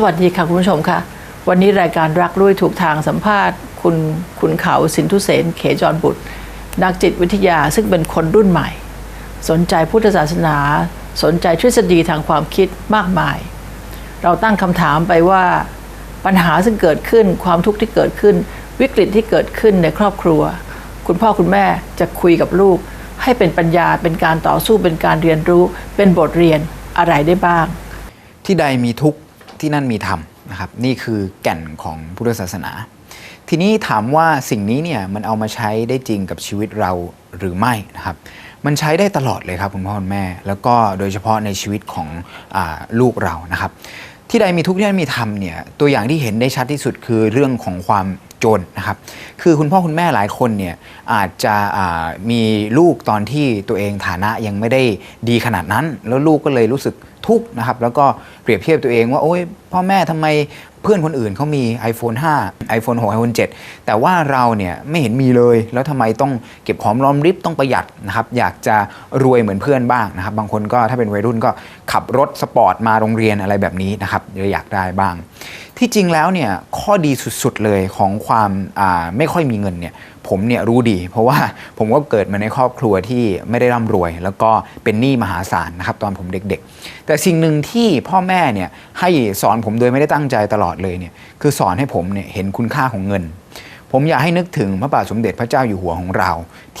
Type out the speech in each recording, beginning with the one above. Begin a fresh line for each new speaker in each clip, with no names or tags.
สวัสดีค่ะคุณผู้ชมค่ะ วันนี้รายการรักด้วยถูกทางสัมภาษณ์ คุณคุณเขาสินทุเสนเขจรบุตร นักจิตวิทยาซึ่งเป็นคนรุ่นใหม่ สนใจพุทธศาสนา สนใจทฤษฎีทางความคิดมากมาย เราตั้งคำถามไปว่าปัญหาซึ่งเกิดขึ้นความทุกข์ที่เกิดขึ้น วิกฤตที่เกิดขึ้นในครอบครัว คุณพ่อคุณแม่จะคุยกับลูก ให้เป็นปัญญาเป็นการต่อสู้เป็นการเรียนรู้ เป็นบทเรียนอะไรได้บ้าง
ที่ใดมีทุกข์ ที่นั่นมีธรรมนะครับนี่คือแก่นของพุทธศาสนา ทีนี้ถามว่าสิ่งนี้เนี่ยมันเอามาใช้ได้จริงกับชีวิตเราหรือไม่นะครับมันใช้ได้ตลอดเลยครับคุณพ่อคุณแม่ แล้วก็โดยเฉพาะในชีวิตของอลูกเรานะครับ ที่ใดมีทุกที่นั่นมีธรรมเนี่ยตัวอย่างที่เห็นได้ชัดที่สุดคือเรื่องของความจนนะครับ คือคุณพ่อคุณแม่หลายคนเนี่ยอาจจะมีลูกตอนที่ตัวเองฐานะยังไม่ได้ดีขนาดนั้น แล้วลูกก็เลยรู้สึก ทุกข์นะครับ แล้วก็เปรียบเทียบตัวเองว่า โอ๊ยพ่อแม่ทำไมเพื่อนคนอื่นเขามี iPhone 5 iPhone 6 iPhone 7 แต่ว่าเราเนี่ยไม่เห็นมีเลย แล้วทำไมต้องเก็บหอมรอมริบต้องประหยัดนะครับ อยากจะรวยเหมือนเพื่อนบ้างนะครับ บางคนก็ถ้าเป็นวัยรุ่นก็ขับรถสปอร์ตมาโรงเรียนอะไรแบบนี้นะครับอยากได้บ้าง ที่จริงแล้วเนี่ยข้อดีสุดๆเลยของความไม่ค่อยมีเงินเนี่ยผมเนี่ยรู้ดี เพราะว่าผมก็เกิดมาในครอบครัวที่ไม่ได้ร่ำรวย แล้วก็เป็นหนี้มหาศาลนะครับตอนผมเด็กๆ แต่สิ่งหนึ่งที่พ่อแม่เนี่ยให้สอนผมโดยไม่ได้ตั้งใจตลอดเลยเนี่ยคือสอนให้ผมเนี่ยเห็นคุณค่าของเงิน ผมอยากให้นึกถึงพระบาทสมเด็จพระเจ้าอยู่หัวของเรา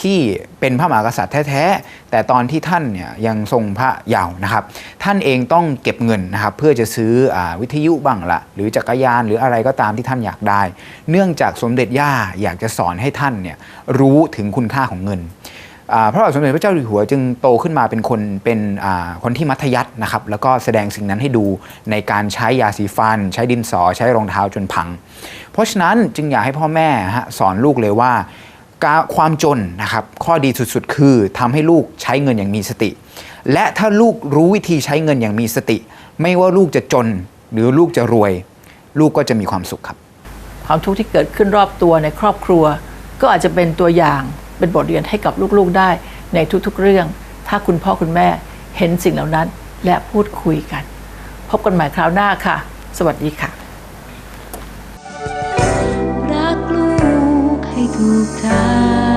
ที่เป็นพระมหากษัตริย์แท้ๆ แต่ตอนที่ท่านเนี่ยยังทรงพระเยาว์นะครับ ท่านเองต้องเก็บเงินนะครับเพื่อจะซื้ออวิทยุบ้างละหรือจักรยานหรืออะไรก็ตามที่ท่านอยากได้ เนื่องจากสมเด็จย่าอยากจะสอนให้ท่านเนี่ยรู้ถึงคุณค่าของเงิน พระบาทสมเด็จพระเจ้าอยู่หัวจึงโตขึ้นมาเป็นคนเป็นคนที่มัธยัสถ์นะครับแล้วก็แสดงสิ่งนั้นให้ดูในการใช้ยาสีฟัน ใช้ดินสอใช้รองเท้าจนพัง เพราะฉะนั้นจึงอยากให้พ่อแม่สอนลูกเลยว่าความจนนะครับข้อดีสุดๆ คือทำให้ลูกใช้เงินอย่างมีสติ และถ้าลูกรู้วิธีใช้เงินอย่างมีสติ ไม่ว่าลูกจะจนหรือลูกจะรวย ลูกก็จะมีความสุขครับ
ความทุกข์ที่เกิดขึ้นรอบตัวในครอบครัว ก็อาจจะเป็นตัวอย่าง เป็นบทเรียนให้กับลูกๆได้ในทุกๆเรื่อง ถ้าคุณพ่อคุณแม่เห็นสิ่งเหล่านั้นและพูดคุยกัน พบกันใหม่คราวหน้าค่ะ สวัสดีค่ะ
รักลูกให้ถูกทาง